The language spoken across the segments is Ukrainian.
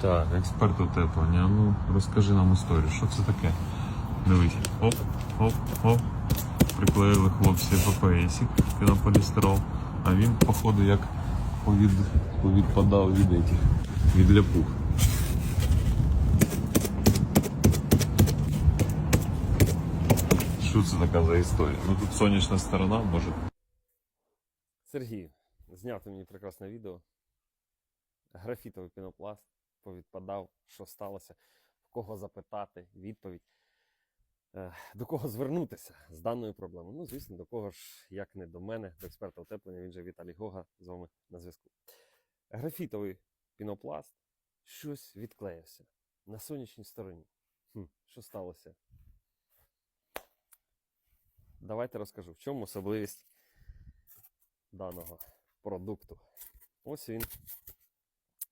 Так, експерт утеплення. Ну, розкажи нам історію, що це таке? Дивись, оп, оп, оп. Приклеїли хлопці ППСик, пінополістирол, а він, походу, як повід, повідпадав від этих, від ляпух. Що це така за історія? Ну тут сонячна сторона, може. Сергій, зняв ти мені прекрасне відео. Графітовий пінопласт повідпадав, що сталося, в кого запитати, відповідь, Е, до кого звернутися з даною проблемою. Ну, звісно, до кого ж, як не до мене, до експерта утеплення, він же Віталій Гога з вами на зв'язку. Графітовий пінопласт щось відклеївся на сонячній стороні. Хм, що сталося? Давайте розкажу, в чому особливість даного продукту. Ось він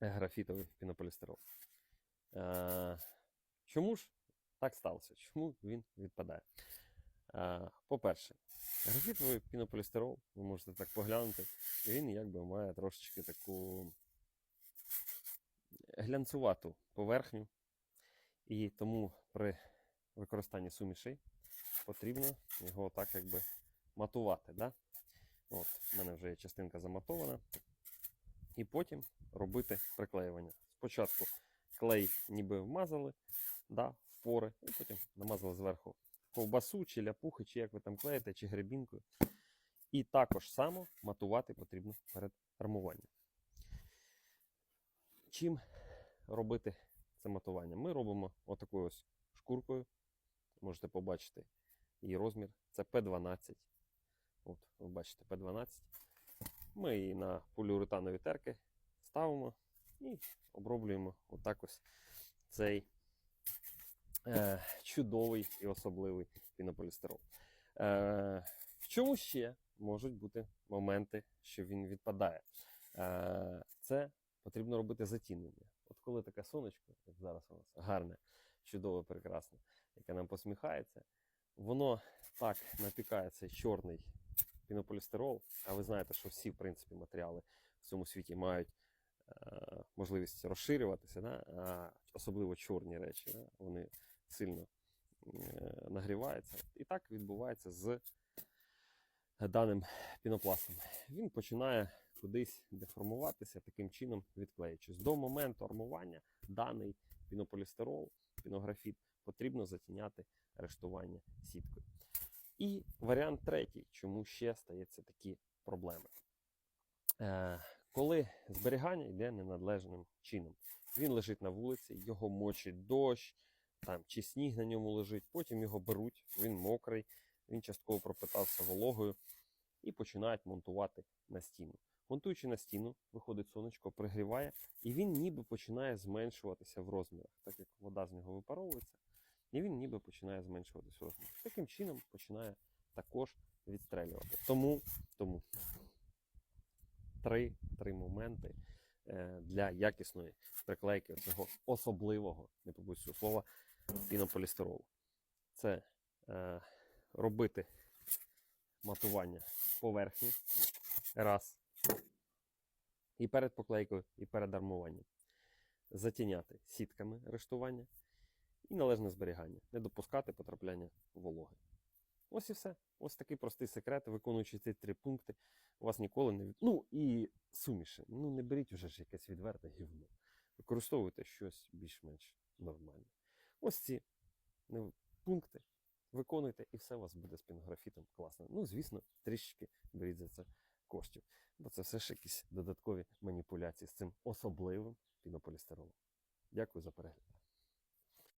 графітовий пінополістирол. Е, чому ж так сталося? Чому він відпадає? Е, по-перше, графітовий пінополістирол, ви можете так поглянути, він якби має трошечки таку глянцювату поверхню, і тому при використанні сумішей потрібно його так якби матувати. Да? От, в мене вже є частинка заматована. І потім робити приклеювання. Спочатку клей ніби вмазали, да, в пори, і потім намазали зверху ковбасу, чи ляпухи, чи як ви там клеїте, чи гребінкою. І також само матувати потрібно перед армуванням. Чим робити це матування? Ми робимо отакою ось шкуркою. Можете побачити її розмір. Це П12. От, ви бачите, П12. Ми її на поліуретанові терки ставимо і оброблюємо отак ось цей е, чудовий і особливий пінополістирол. Е, в чому ще можуть бути моменти, що він відпадає? Е, це потрібно робити затінення. От коли таке сонечко, як зараз у нас гарне, чудове, прекрасне, яке нам посміхається, воно так напікає цей чорний пінополістирол, а ви знаєте, що всі в принципі матеріали в цьому світі мають можливість розширюватися, да? особливо чорні речі, да? вони сильно е, нагріваються. І так відбувається з даним пінопластом. Він починає кудись деформуватися, таким чином відклеюючись. До моменту армування даний пінополістирол, пінографіт потрібно затіняти рештування сіткою. І варіант третій, чому ще стаються такі проблеми. Е, коли зберігання йде ненадлежним чином, він лежить на вулиці, його мочить дощ, там, чи сніг на ньому лежить, потім його беруть, він мокрий, він частково пропитався вологою і починають монтувати на стіну. Монтуючи на стіну, виходить сонечко, пригріває, і він ніби починає зменшуватися в розмірах, так як вода з нього випаровується, і він ніби починає зменшуватися в розмірах. Таким чином починає також відстрелювати. Тому, тому три, три моменти е, для якісної приклейки цього особливого, не побудь слова, пінополістиролу. Це е, робити матування поверхні раз. І перед поклейкою, і перед армуванням. Затіняти сітками рештування і належне зберігання. Не допускати потрапляння вологи. Ось і все. Ось такий простий секрет. Виконуючи ці три пункти, у вас ніколи не від... Ну і суміші. Ну не беріть уже ж якесь відверте гівно. Використовуйте щось більш-менш нормальне. Ось ці ну, пункти виконуйте, і все у вас буде з пінографітом класно. Ну, звісно, трішечки беріть за це коштів. Бо це все ж якісь додаткові маніпуляції з цим особливим пінополістиролом. Дякую за перегляд.